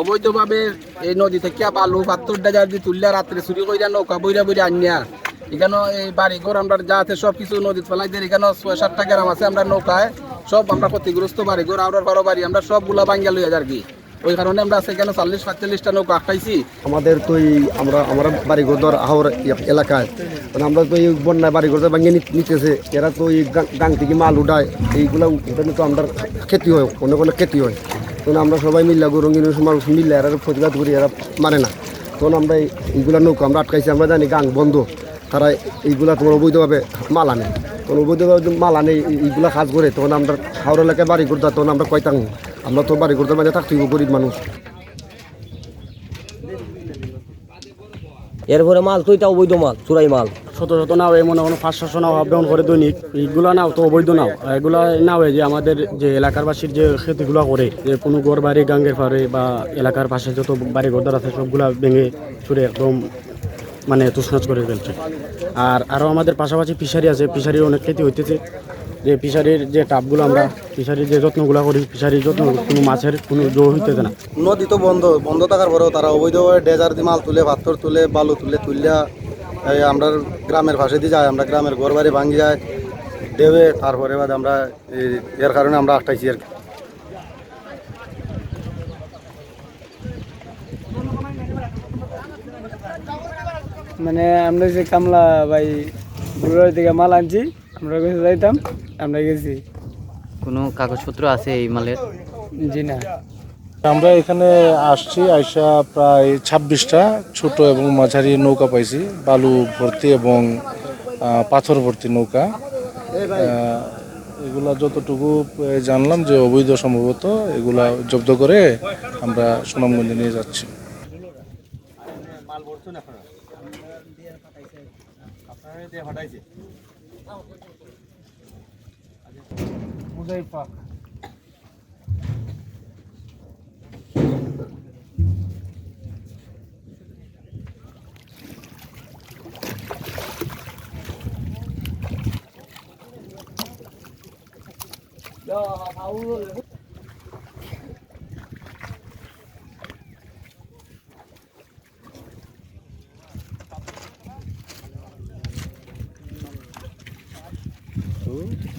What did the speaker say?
অবৈধভাবে এই নদী থেকে বালু পাথর ডাজার দিয়ে তুললে রাত্রে চুরি কইরা নৌকা বইরা বইরা আনিয়া এখানে এই বাড়ি ঘর আমরা যা আছে সব কিছু নদীত ফেলাই দিয়ে এখানে ছয় সাতটা গ্রাম আছে আমরা নৌকায়। সব আমরা ক্ষতিগ্রস্ত বাড়ি ঘর আউরার বারো বাড়ি, আমরা সবগুলা বাঙ্গা লইয়া যার কি। ওই কারণে আমরা সেখানে চল্লিশ পাঁচচল্লিশটা নৌকা আটকাইছি। আমাদের তো এই আমরা আমরা বাড়িঘর ধর হাওড় এলাকায়। মানে আমরা তো এই বন্যায় বাড়িঘর ভাঙিয়ে নিতেছে। এরা তো এই গাং থেকে মাল উঠায়। এইগুলা উঠানে তো আমরা ক্ষতি হয়, অনেক অনেক ক্ষতি হয়। তখন আমরা সবাই মিল্লা গরঙ্গিন মানুষ মিল্লা, এরা প্রতিবাদ করি, এরা মানে না। তখন আমরা এই- এইগুলা নৌকা আমরা আটকাইছি, আমরা জানি গাং বন্ধ। তারা এইগুলা তোমার অবৈধভাবে মাল আনে তখন অবৈধভাবে মাল আনে এই- এইগুলা কাজ করে, তখন আমরা হাওড়া এলাকায় বাড়ি করতে তখন আমরা কয়তাম আমরা তো বাড়ি করতে মানে থাকতে গরিব মানুষ। এরপরে মাল তো এটা অবৈধ মাল, চুরাই মাল। শত শত নাও এমন মনে কোনো পাঁচ ছশো নাও আপডাউন করে দৈনিক। এইগুলা নাও তো অবৈধ নাও। এগুলা নাও যে আমাদের যে এলাকারবাসীর যে ক্ষতিগুলো করে, যে কোনো ঘর বাড়ি, গাঙ্গের পারে বা এলাকার পাশে যত বাড়ি ঘরদার আছে, সবগুলা ভেঙে চুরে একদম মানে তুষনাচ করে ফেলছে। আর আরও আমাদের পাশাপাশি ফিশারি আছে ফিশারি অনেক ক্ষতি হইতেছে। যে ফিশারির যে টাপগুলো আমরা ফিশারির যে যত্নগুলো করি ফিশারির যত্ন কোনো মাছের কোনো জো হইতেছে না। নদী তো বন্ধ বন্ধ থাকার পরেও তারা অবৈধভাবে ডেজার দিয়ে মাল তুলে পাথর তুলে বালু তুলে তুলিয়া এই আমরা গ্রামের পাশে দিয়ে যায় আমরা গ্রামের ঘর বাড়ি ভাঙি যায় দেবে তারপরে বাদ আমরা এই- এর কারণে আমরা আটটাইছি আর কি। মানে আমরা যে কামলা ভাই দূরের থেকে মাল আনছি আমরা কাছে যাইতাম আমরা গেছি। কোনো কাগজপত্র আছে এই মালের? জি না। আমরা এখানে আসছি আইসা প্রায় ছাব্বিশটা ছোট এবং মাঝারি নৌকা পাইছি বালু ভর্তি এবং পাথর ভর্তি নৌকা। এগুলা যতটুকু জানলাম যে অবৈধ সম্ভবত এগুলা জব্দ করে আমরা সুনামগঞ্জে নিয়ে যাচ্ছি। হটাইছে মুজাইফা Hãy subscribe cho kênh Ghiền Mì Gõ không bỏ lỡ কিন্তু